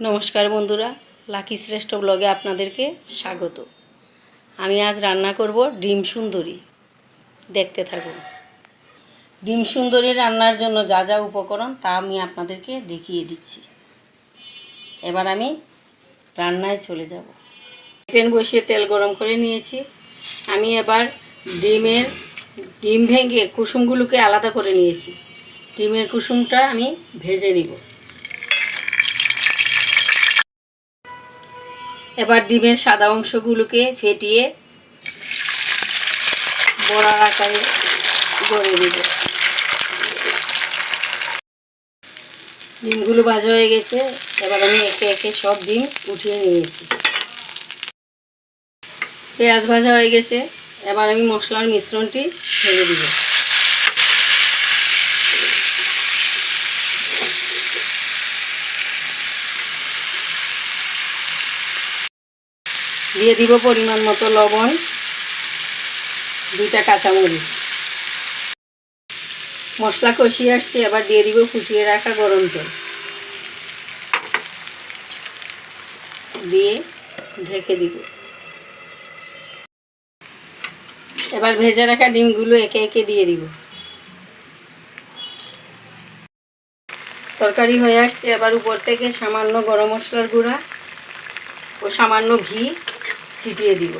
নমস্কার বন্ধুরা, লাকি শ্রেষ্ঠ ব্লগে আপনাদেরকে স্বাগত। আমি আজ রান্না করব ডিম সুন্দরী। দেখতে থাকুন। ডিম সুন্দরী রান্নার জন্য যা যা উপকরণ তা আমি আপনাদেরকে দেখিয়ে দিচ্ছি। এবার আমি রান্নায় চলে যাব। প্যান বসিয়ে তেল গরম করে নিয়েছি। আমি এবার ডিমের, ডিম ভেঙে কুসুমগুলোকে আলাদা করে নিয়েছি। ডিমের কুসুমটা আমি ভেজে নিব। এবার ডিমের সাদা অংশগুলোকে ফেটিয়ে বড়ার আকারে গড়ে দিব ডিমগুলো ভাজা হয়ে গেছে, এবার আমি একে একে সব ডিম উঠিয়ে নিয়েছি। পেঁয়াজ ভাজা হয়ে গেছে, এবার আমি মশলার মিশ্রণটি ঢেলে দিব। দিয়ে দিব পরিমাণ মতো লবণ, দুইটা কাঁচামরিচ। মশলা কষিয়ে আসছে, এবার দিয়ে দিব ফুটিয়ে রাখা গরম জল। দিয়ে ঢেকে দিব। এবার ভেজে রাখা ডিমগুলো একে একে দিয়ে দিব। তরকারি হয়ে আসছে, এবার উপর থেকে সামান্য গরম মশলার গুঁড়া ও সামান্য ঘি ছিটিয়ে দিব।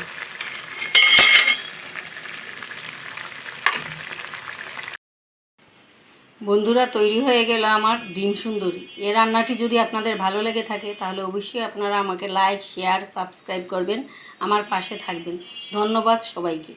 বন্ধুরা, তৈরি হয়ে গেল আমার ডিম সুন্দরী। এ রান্নাটি যদি আপনাদের ভালো লেগে থাকে, তাহলে অবশ্যই আপনারা আমাকে লাইক শেয়ার সাবস্ক্রাইব করবেন। আমার পাশে থাকবেন। ধন্যবাদ সবাইকে।